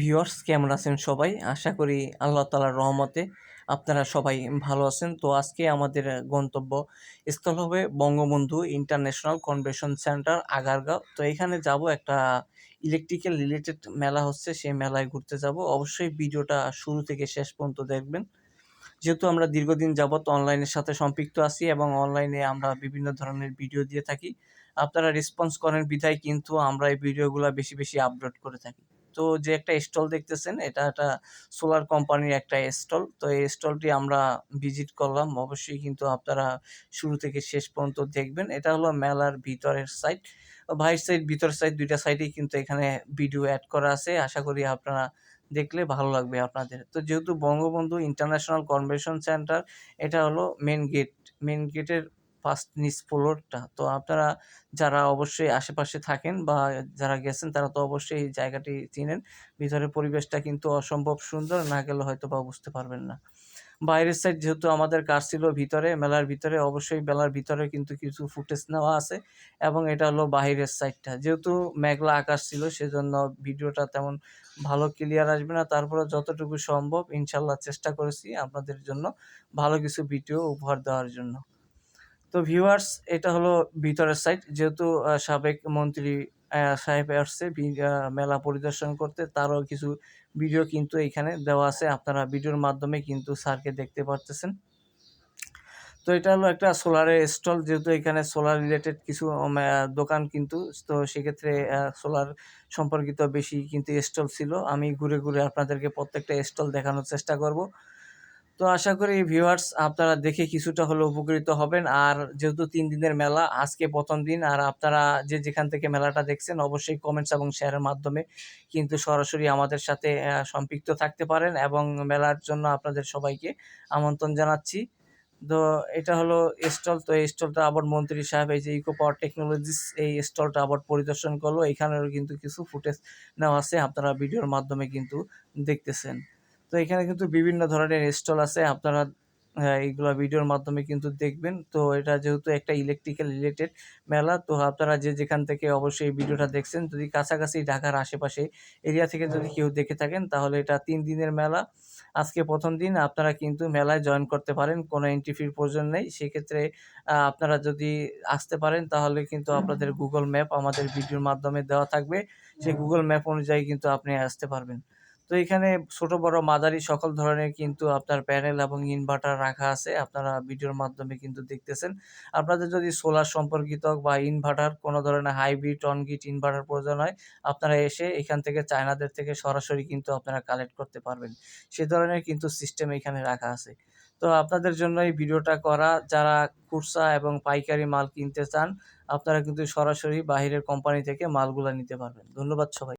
Viewers কেমন আছেন সবাই? আশা করি আল্লাহ তালার রহমতে আপনারা সবাই ভালো আছেন। তো আজকে আমাদের গন্তব্য স্থল হবে Bangabandhu international convention centre, Agargaon. তো এখানে যাব একটা ইলেকট্রিক্যাল রিলেটেড মেলা হচ্ছে, সেই মেলায় ঘুরতে যাব। অবশ্যই ভিডিওটা শুরু থেকে শেষ পর্যন্ত দেখবেন। যেহেতু আমরা দীর্ঘদিন যাবৎ অনলাইনের সাথে সম্পৃক্ত আছি এবং অনলাইনে আমরা বিভিন্ন ধরনের ভিডিও দিয়ে থাকি। আপনারা রেসপন্স করেন বিধায়, কিন্তু আমরা এই ভিডিওগুলো বেশি বেশি আপলোড করে থাকি। তো যে একটা স্টল দেখতেছেন, এটা একটা সোলার কোম্পানির একটা স্টল। তো এই স্টলটি আমরা ভিজিট করলাম। অবশ্যই কিন্তু আপনারা শুরু থেকে শেষ পর্যন্ত দেখবেন। এটা হলো মেলার ভিতরের সাইড বাইরের সাইড ভিতরের সাইড দুইটা সাইডেই কিন্তু এখানে ভিডিও অ্যাড করা আছে। আশা করি আপনারা দেখলে ভালো লাগবে আপনাদের। তো যেহেতু বঙ্গবন্ধু ইন্টারন্যাশনাল কনভেনশন সেন্টার, এটা হলো মেন গেট। মেন গেটের ফার্স্ট নিচ ফ্লোরটা তো আপনারা যারা অবশ্যই আশেপাশে থাকেন বা যারা গেছেন, তারা তো অবশ্যই এই জায়গাটি চিনেন। ভিতরের পরিবেশটা কিন্তু অসম্ভব সুন্দর, না গেলে হয়তো বা বুঝতে পারবেন না। বাইরের সাইড যেহেতু আমাদের কার ছিল ভিতরে, মেলার ভিতরে, অবশ্যই মেলার ভিতরে কিন্তু কিছু ফুটেজ নেওয়া আছে এবং এটা হলো বাইরের সাইডটা যেহেতু মেঘলা আকাশ ছিল, সেজন্য ভিডিওটা তেমন ভালো ক্লিয়ার আসবে না। তারপরে যতটুকু সম্ভব ইনশাল্লাহ চেষ্টা করেছি আপনাদের জন্য ভালো কিছু ভিডিও উপহার দেওয়ার জন্য। তো ভিউয়ার্স এটা হলো ভিতরের সাইড যেহেতু সাবেক মন্ত্রী সাহেব আসছে মেলা পরিদর্শন করতে, তারও কিছু ভিডিও কিন্তু এখানে দেওয়া আছে। আপনারা ভিডিওর মাধ্যমে কিন্তু স্যারকে দেখতে পারতেছেন। তো এটা হলো একটা সোলারের স্টল যেহেতু এখানে সোলার রিলেটেড কিছু দোকান কিন্তু। তো সেক্ষেত্রে সোলার সম্পর্কিত বেশি কিন্তু স্টল ছিল। আমি ঘুরে ঘুরে আপনাদেরকে প্রত্যেকটা স্টল দেখানোর চেষ্টা করব। তো আশা করি ভিউয়ার্স আপনারা দেখে কিছুটা হলেও উপকৃত হবেন। আর যেহেতু তিন দিনের মেলা, আজকে প্রথম দিন, আর আপনারা যে যেখান থেকে মেলাটা দেখছেন, অবশ্যই কমেন্টস এবং শেয়ারের মাধ্যমে কিন্তু সরাসরি আমাদের সাথে সম্পৃক্ত থাকতে পারেন এবং মেলার জন্য আপনাদের সবাইকে আমন্ত্রণ জানাচ্ছি। তো এটা হলো স্টল তো এই স্টলটা আবার মন্ত্রী সাহেব, এই যে ইকো পাওয়ার টেকনোলজিস এই স্টলটা আবার পরিদর্শন করল। এখানেও কিন্তু কিছু ফুটেজ নেওয়া আছে, আপনারা ভিডিওর মাধ্যমে কিন্তু দেখতেছেন। তো এখানে কিন্তু বিভিন্ন ধরনের স্টল আছে। আপনারা এইগুলো ভিডিওর মাধ্যমে কিন্তু দেখবেন। তো এটা যেহেতু একটা ইলেকট্রিক্যাল রিলেটেড মেলা, তো আপনারা যে যেখান থেকে অবশ্যই এই ভিডিওটা দেখছেন, যদি কাছাকাছি ঢাকার আশেপাশে এরিয়া থেকে যদি কেউ দেখে থাকেন, তাহলে এটা তিন দিনের মেলা। আজকে প্রথম দিন আপনারা কিন্তু মেলায় জয়েন করতে পারেন, কোনো এন্ট্রি ফির প্রয়োজন নেই। সেক্ষেত্রে আপনারা যদি আসতে পারেন, তাহলে কিন্তু আপনাদের গুগল ম্যাপ আমাদের ভিডিওর মাধ্যমে দেওয়া থাকবে। সেই গুগল ম্যাপ অনুযায়ী কিন্তু আপনি আসতে পারবেন। তো এখানে ছোট, বড় মাঝারি সকল ধরনের কিন্তু আপনার প্যানেল এবং ইনভার্টার রাখা আছে। আপনারা ভিডিওর মাধ্যমে কিন্তু দেখতেছেন। আপনাদের যদি সোলার সম্পর্কিত বা ইনভার্টার কোনো ধরনের হাইব্রিড অনগিট ইনভার্টার প্রয়োজন হয়, আপনারা এসে এখান থেকে চায়নাদের থেকে সরাসরি কিন্তু আপনারা কালেক্ট করতে পারবেন। সে ধরনের কিন্তু সিস্টেম এখানে রাখা আছে। তো আপনাদের জন্য এই ভিডিওটা করা, যারা খুরসা এবং পাইকারি মাল কিনতে চান, আপনারা কিন্তু সরাসরি বাহিরের কোম্পানি থেকে মালগুলো নিতে পারবেন। ধন্যবাদ সবাই।